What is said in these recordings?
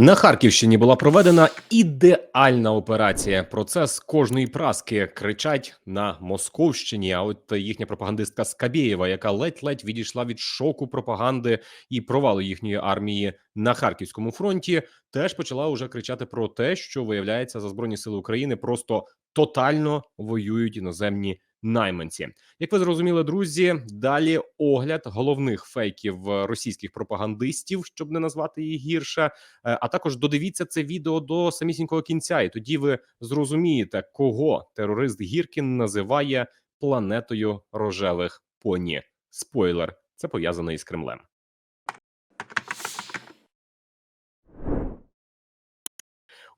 На Харківщині була проведена ідеальна операція. Про це з кожної праски кричать на Московщині. А от їхня пропагандистка Скабєєва, яка ледь-ледь відійшла від шоку пропаганди і провалу їхньої армії на харківському фронті, теж почала уже кричати про те, що виявляється за збройні сили України просто тотально воюють іноземні найманці. Як ви зрозуміли, друзі, далі огляд головних фейків е, російських пропагандистів, щоб не назвати їх гірше. Е, А також додивіться це відео до самісінького кінця, і тоді ви зрозумієте, кого терорист Гіркін називає планетою рожевих поні. Спойлер, це пов'язано із Кремлем.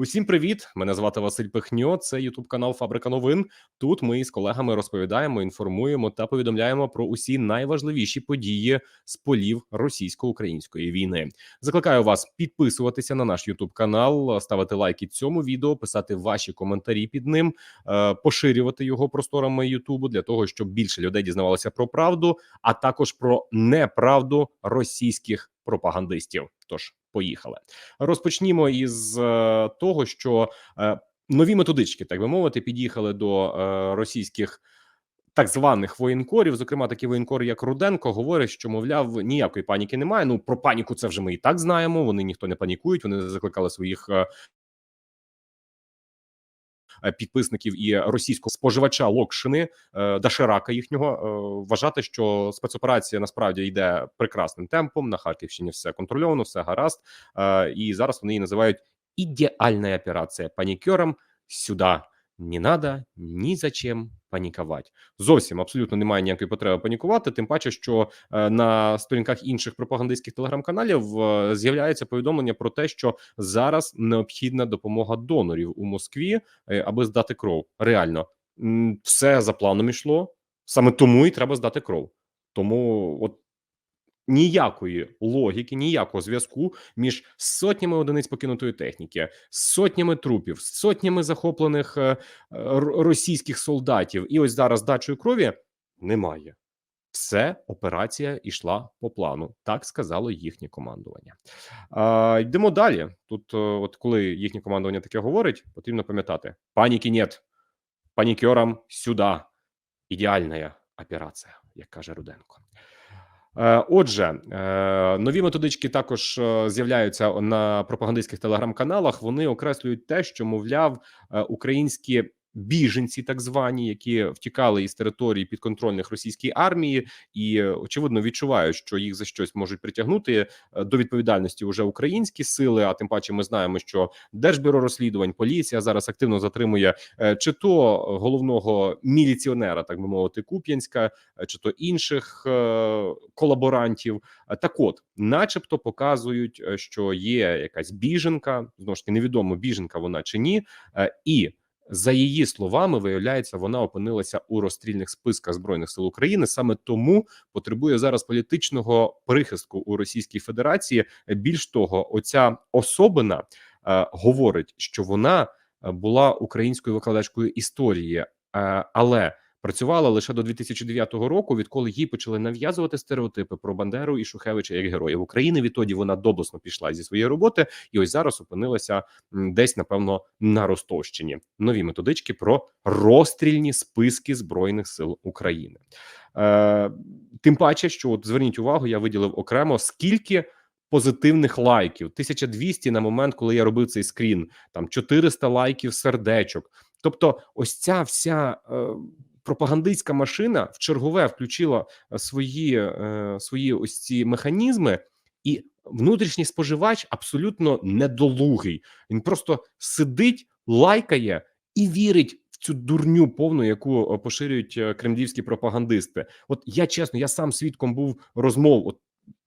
Усім привіт! Мене звати Василь Пихньо. Це Ютуб канал Фабрика новин. Тут ми з колегами розповідаємо, інформуємо та повідомляємо про усі найважливіші події з полів російсько-української війни. Закликаю вас підписуватися на наш Ютуб канал, ставити лайки цьому відео, писати ваші коментарі під ним, е, поширювати його просторами Ютубу для того, щоб більше людей дізнавалося про правду, а також про неправду російських пропагандистів. Тож поїхали. Розпочнімо із е, того, що е, нові методички, так би мовити, під'їхали до е, російських. Так званих воєнкорів, зокрема, такі воєнкори, як Руденко, говорять, що мовляв ніякої паніки немає. Ну про паніку це вже ми і так знаємо. Вони ніхто не панікують. Вони закликали своїх підписників і російського споживача Локшини Дашерака Даширака їхнього е, вважати, що спецоперація насправді йде прекрасним темпом. На Харківщині все контрольовано, все гаразд. Е, І зараз вони її називають ідеальна операція. Панікерам сюди не надо ні за чим панікувати. Зовсім абсолютно немає ніякої потреби панікувати. Тим паче, що е, на сторінках інших пропагандистських телеграм-каналів е, з'являється повідомлення про те, що зараз необхідна допомога донорів у Москві, е, аби здати кров. Реально все за планом йшло. Саме тому і треба здати кров. Тому от ніякої логіки, ніякого зв'язку між сотнями одиниць покинутої техніки, сотнями трупів, сотнями захоплених е, російських солдатів, і ось зараз дачою крові немає. Все операція йшла по плану, так сказало їхнє командування. А, йдемо далі. Тут, е, от коли їхнє командування таке говорить, потрібно пам'ятати: паніки нет, панікерам сюди. Ідеальна операція, як каже Руденко. Е, Отже, е, нові методички також е, з'являються на пропагандистських телеграм-каналах. Вони окреслюють те, що мовляв, українські біженці, так звані, які втікали із території підконтрольних російській армії, і очевидно відчувають, що їх за щось можуть притягнути е, до відповідальності вже українські сили. А тим паче, ми знаємо, що Держбюро розслідувань, поліція зараз активно затримує е, чи то головного міліціонера, так би мовити, Куп'янська, е, чи то інших колаборантів. Так, от, начебто, показують, що є якась біженка, знову ж таки невідомо біженка вона чи ні, і за її словами, виявляється, вона опинилася у розстрільних списках збройних сил України. Саме тому потребує зараз політичного прихистку у Російській Федерації. Більш того, оця особина е, говорить, що вона е, була українською викладачкою історії, е, але працювала лише до 2009 року, відколи їй почали нав'язувати стереотипи про Бандеру і Шухевича як героїв України. Відтоді вона доблесно пішла зі своєї роботи, і ось зараз опинилася десь, напевно, на Ростовщині. Нові методички про розстрільні списки збройних сил України. Е, тим паче, що от зверніть увагу, я виділив окремо скільки. Позитивних лайків 1200 на момент, коли я робив цей скрін, там 400 лайків сердечок. Тобто, ось ця вся е, пропагандистська машина в чергове включила е, свої, е, свої ось ці механізми, і внутрішній споживач абсолютно недолугий. Він просто сидить, лайкає і вірить цю дурню повну, яку е, поширюють кремлівські пропагандисти. От я чесно, я сам свідком був розмов. От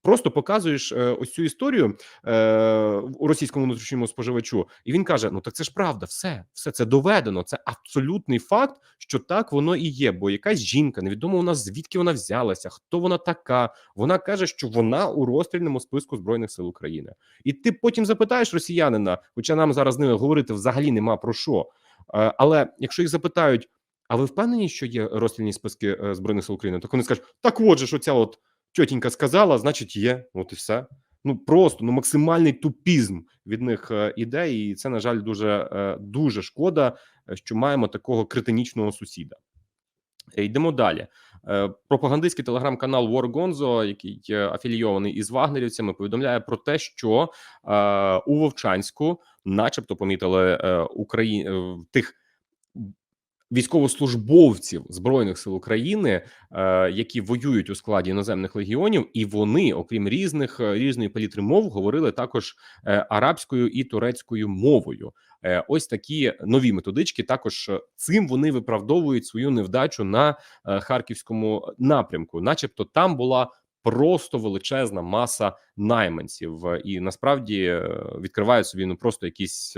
просто показуєш е, ось цю історію е, російському внутрішньому споживачу, і він каже: Ну так це ж правда, все, все це доведено. Це абсолютний факт, що так воно і є. Бо якась жінка, невідомо у нас звідки вона взялася, хто вона така. Вона каже, що вона у розстрільному списку збройних сил України. І ти потім запитаєш росіянина, хоча нам зараз з ними говорити взагалі нема про що. Е, Але якщо їх запитають, а ви впевнені, що є розстрільні списки збройних сил України? Так вони скажуть: так, от же ж оця от тьотінька сказала, значить, є. От і все. ну просто ну максимальний тупізм від них е, іде, і це на жаль дуже е, дуже шкода, е, що маємо такого критинічного сусіда. Е, Йдемо далі. Е, Пропагандистський телеграм-канал War який е, афілійований із вагнерівцями, повідомляє про те, що е, у Вовчанську, начебто, помітили е, Украї... е, тих військовослужбовців збройних сил України, е, які воюють у складі іноземних легіонів, і вони, окрім різних е, різної палітри мов, говорили також е, арабською і турецькою мовою. Ось такі нові методички. Також цим вони виправдовують свою невдачу на харківському напрямку, начебто, там була. Просто величезна маса найманців, і насправді відкривають собі ну просто якісь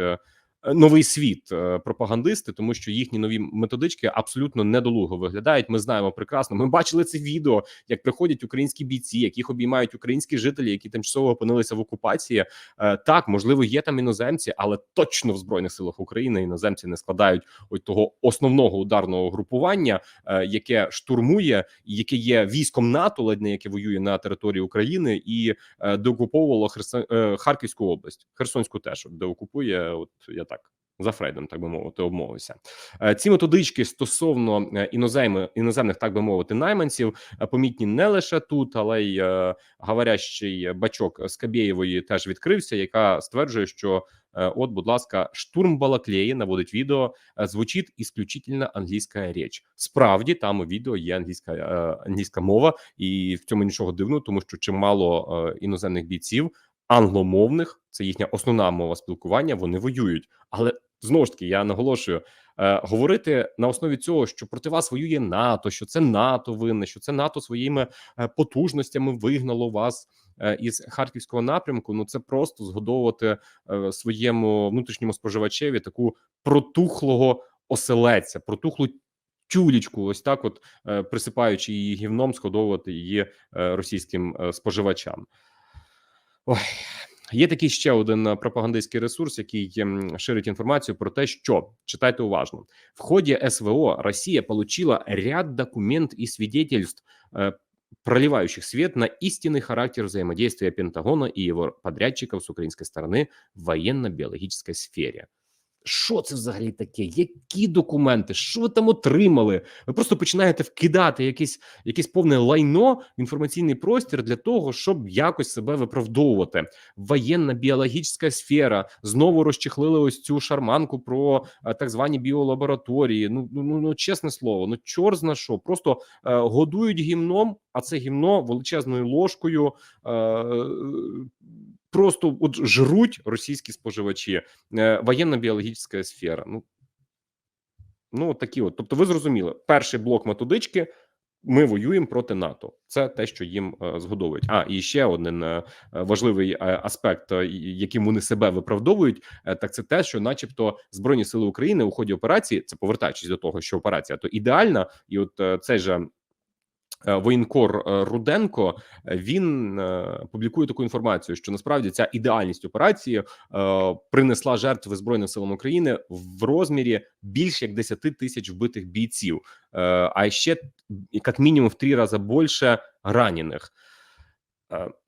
новий світ е, пропагандисти, тому що їхні нові методички абсолютно недолуго виглядають. Ми знаємо прекрасно. Ми бачили це відео, як приходять українські бійці, яких обіймають українські жителі, які тимчасово опинилися в окупації. Е, Так, можливо, є там іноземці, але точно в збройних силах України іноземці не складають ось того основного ударного групування, е, яке штурмує, яке є військом НАТО, ледь не яке воює на території України і деокуповувало Херсон, Харківську область, Херсонську теж де окупує. От я так за Фрейдом, так би мовити, обмовився. Е, Ці методички стосовно е, іноземних, іноземних, так би мовити, найманців е, помітні не лише тут, але й говорящий бачок Скабєєвої теж відкрився, яка стверджує, що от, будь ласка, штурм Балаклеї наводить відео, звучить ісключительно англійська річ. Справді там у відео є англійська англійська мова, і в цьому нічого дивного, тому що чимало іноземних бійців англомовних, це їхня основна мова спілкування. Вони воюють, але знову ж таки я наголошую. е, Говорити на основі цього, що проти вас воює НАТО, що це НАТО винне, що це НАТО своїми е, потужностями вигнало вас е, із харківського напрямку. Ну це просто згодовувати своєму внутрішньому споживачеві таку протухлого оселеця, протухлу тюлечку, ось так, от присипаючи її гівном, сходовувати її російським споживачам. Ой. Є такий ще один е, пропагандистський ресурс, який ем, ширить інформацію про те, що читайте уважно в ході СВО Росія получила ряд документ и свидетельств, э, проливающих свет на истинный характер взаимодействия Пентагона и его подрядчиков с украинской стороны в военно-биологической сфере. Що це взагалі таке? Які документи? Що ви там отримали? Ви просто починаєте вкидати якесь, якесь повне лайно в інформаційний простір для того, щоб якось себе виправдовувати. Воєнна біологічна сфера знову розчехлили ось цю шарманку про е, так звані біолабораторії. Ну, ну, ну, ну чесне слово, ну чор зна що. Просто е, годують гімном, а це гімно величезною ложкою. Е, Просто от жруть російські споживачі, е, воєнно-біологічна сфера. Ну, ну такі от. Тобто, ви зрозуміли, перший блок методички. Ми воюємо проти НАТО. Це те, що їм е, згодовують. А і ще один е, важливий аспект, яким вони себе виправдовують, так це те, що, начебто, збройні сили України у ході операції, це повертаючись до того, що операція то ідеальна, і от цей же. Е, Воєнкор е, Руденко е, він публікує таку інформацію, що насправді ця ідеальність операції принесла жертви збройним силам України в розмірі більш як 10 тисяч вбитих бійців, а ще як мінімум в три рази більше ранених.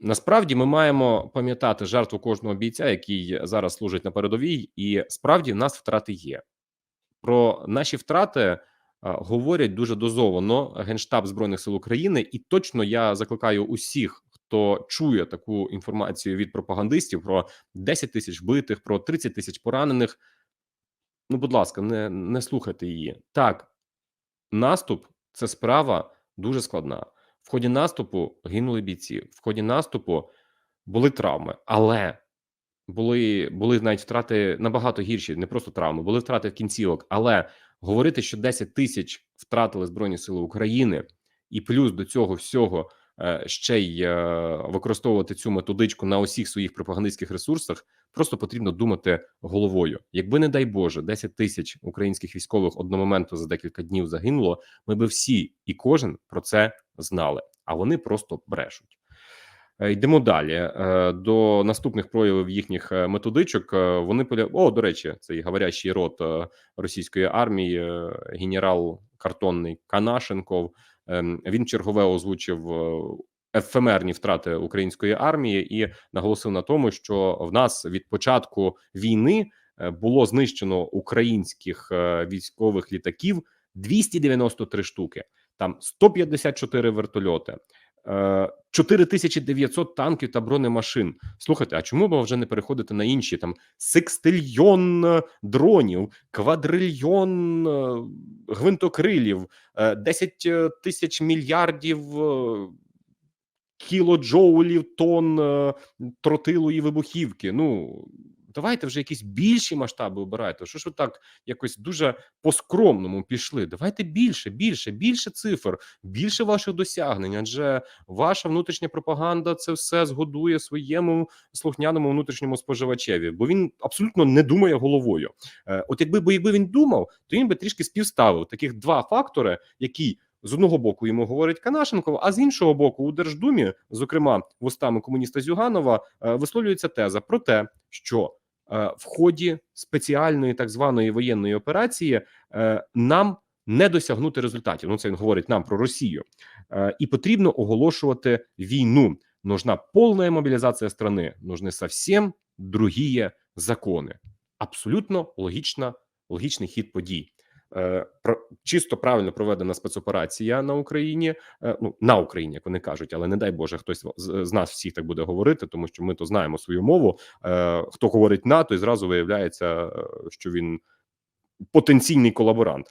Насправді ми маємо пам'ятати жертву кожного бійця, який зараз служить на передовій, і справді в нас втрати є. Про наші втрати говорять дуже дозовано Генштаб Збройних сил України, і точно я закликаю усіх, хто чує таку інформацію від пропагандистів про 10 тисяч вбитих, про 30 тисяч поранених. Ну, будь ласка, не, не слухайте її. Так, наступ це справа дуже складна. В ході наступу гинули бійці, в ході наступу були травми, але були, були навіть втрати набагато гірші, не просто травми, були втрати в кінцівок. Але говорити, що 10 тисяч втратили Збройні Сили України, і плюс до цього всього е, ще й е, використовувати цю методичку на усіх своїх пропагандистських ресурсах, просто потрібно думати головою. Якби, не дай Боже, 10 тисяч українських військових одномоменту за декілька днів загинуло, ми би всі і кожен про це знали, а вони просто брешуть. Е, Йдемо далі Е, до наступних проявів їхніх е, методичок. Вони поля... О, до речі, цей говорящий рот російської армії, генерал картонний Канашенков. ем, Він чергове озвучив ефемерні втрати української армії, і наголосив на тому, що в нас від початку війни було знищено українських військових літаків 293 штуки, там 154 вертольоти. Е, 4900 танків та бронемашин. Слухайте, а чому б вже не переходити на інші там секстильйон е, дронів, квадрильйон е, гвинтокрилів, е, 10 е, тисяч мільярдів кілоджоулів тонн тротилу і вибухівки. Ну давайте вже якісь більші масштаби обирайте. Що ж ви так якось дуже по-скромному пішли? Давайте більше, більше, більше цифр, більше ваших досягнень. Адже ваша внутрішня пропаганда це все згодує своєму слухняному внутрішньому споживачеві, бо він абсолютно не думає головою. Е, От якби бо якби він думав, то він би трішки співставив таких два фактори, які з одного боку йому говорить Канашенков, а з іншого боку, у Держдумі, зокрема вустами комуніста Зюганова, е, висловлюється теза про те, що в ході спеціальної так званої воєнної операції е, нам не досягнути результатів. Ну це він говорить нам про Росію, Е, і потрібно оголошувати війну. Нужна повна мобілізація страни, нужны совсем другие закони. Абсолютно логічна, логічний хід подій. Е, чисто правильно проведена спецоперація на Україні. е, Ну на Україні, як вони кажуть, але не дай Боже, хтось з, нас всіх так буде говорити, тому що ми то знаємо свою мову. Е, Хто говорить НАТО, і зразу виявляється, що він потенційний колаборант.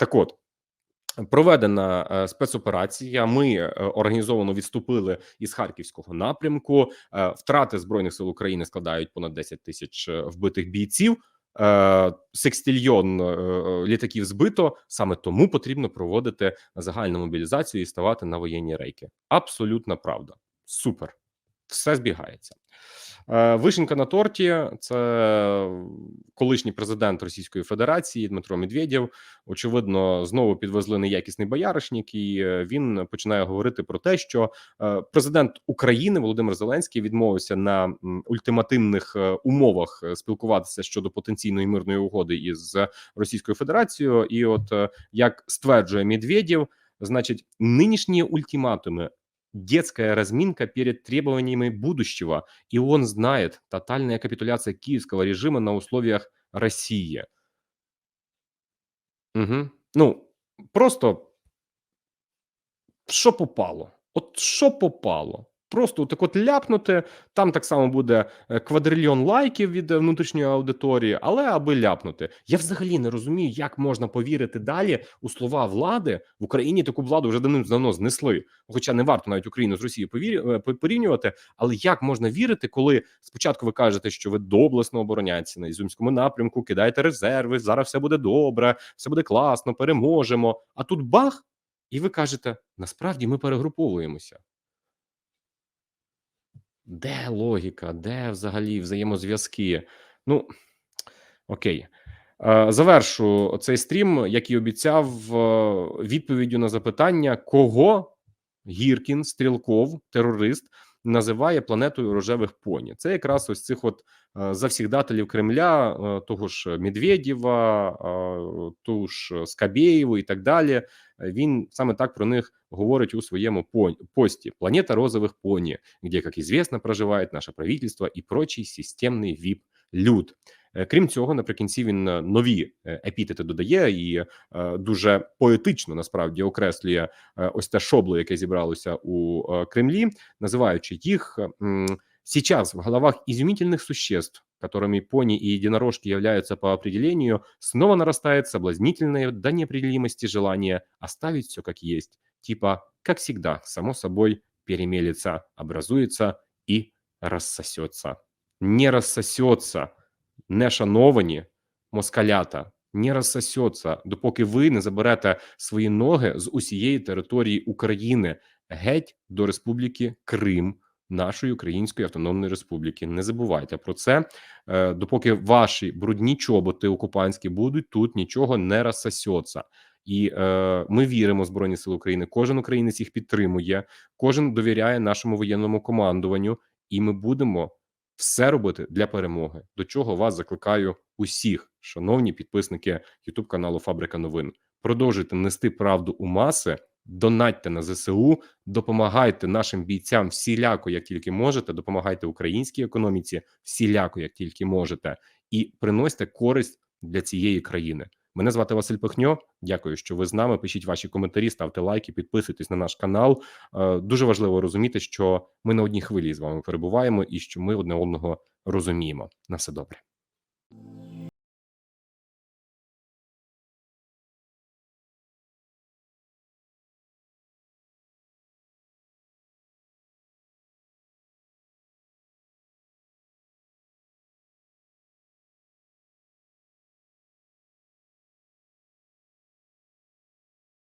Так от. Проведена спецоперація. Ми організовано відступили із харківського напрямку. Втрати збройних сил України складають понад 10 тисяч вбитих бійців. Е, Секстильйон е, літаків збито. Саме тому потрібно проводити загальну мобілізацію і ставати на воєнні рейки. Абсолютна правда. Супер, все збігається. Е, Вишенька на торті це колишній президент Російської Федерації Дмитро Медведєв. Очевидно, знову підвезли неякісний бояришник, і е, він починає говорити про те, що е, президент України Володимир Зеленський відмовився на ультимативних е, умовах е, спілкуватися щодо потенційної мирної угоди із Російською Федерацією. І, от е, як стверджує Медведєв, значить, нинішні ультиматуми. Детская разминка перед требованиями будущего, и он знает тотальная капитуляция киевского режима на условиях России. Угу. Ну, просто що попало? От що попало? Просто так от ляпнути. Там так само буде е, квадрильйон лайків від е, внутрішньої аудиторії, але аби ляпнути. Я взагалі не розумію, як можна повірити далі у слова влади в Україні. Таку владу вже давним-давно знесли. Хоча не варто навіть Україну з Росією е, порівнювати. Але як можна вірити, коли спочатку ви кажете, що ви доблесно обороняєтеся на Ізюмському напрямку, кидаєте резерви, зараз все буде добре, все буде класно, переможемо. А тут бах, і ви кажете: насправді ми перегруповуємося. Де логіка, де взагалі взаємозв'язки? Ну окей. Е, Завершу цей стрім, як і обіцяв, е, відповіддю на запитання, кого Гіркін, Стрілков, терорист, називає планетою рожевих поні. Це якраз ось цих от завсігдателів Кремля, е, того ж Медведєва, е, ту ж Скабєєву і так далі. Е, Він саме так про них говорить у своєму пості «Планета розових поні», где, как известно, проживает наше правительство і прочий системний віп-люд. Е, Крім цього, наприкінці він е, нові е, епітети додає і е, дуже поетично насправді окреслює е, ось те шобло, яке зібралося у е, Кремлі, називаючи їх сейчас в головах изумительных существ, которыми пони и единорожки являются по определению, снова нарастает соблазнительное до неопределимости желание оставить все как есть, типа, как всегда, само собой перемелется, образуется и рассосется. Не рассосется, не шановані москалята, не розсосеться, допоки ви не заберете свої ноги з усієї території України. Геть до Республіки Крим, нашої Української Автономної Республіки. Не забувайте про це. Е, Допоки ваші брудні чоботи окупантські будуть тут, нічого не розсосеться. І е, ми віримо в Збройні Сили України. Кожен українець їх підтримує, кожен довіряє нашому воєнному командуванню, і ми будемо все робити для перемоги. До чого вас закликаю усіх, шановні підписники Ютуб каналу Фабрика Новин. Продовжуйте нести правду у маси, Донатьте на ЗСУ, допомагайте нашим бійцям всіляко, як тільки можете. Допомагайте українській економіці всіляко, як тільки можете, і приносьте користь для цієї країни. Мене звати Василь Пихньо. Дякую, що ви з нами. Пишіть ваші коментарі, ставте лайки, підписуйтесь на наш канал. Е, Дуже важливо розуміти, що ми на одній хвилі з вами перебуваємо і що ми одне одного розуміємо. На все добре.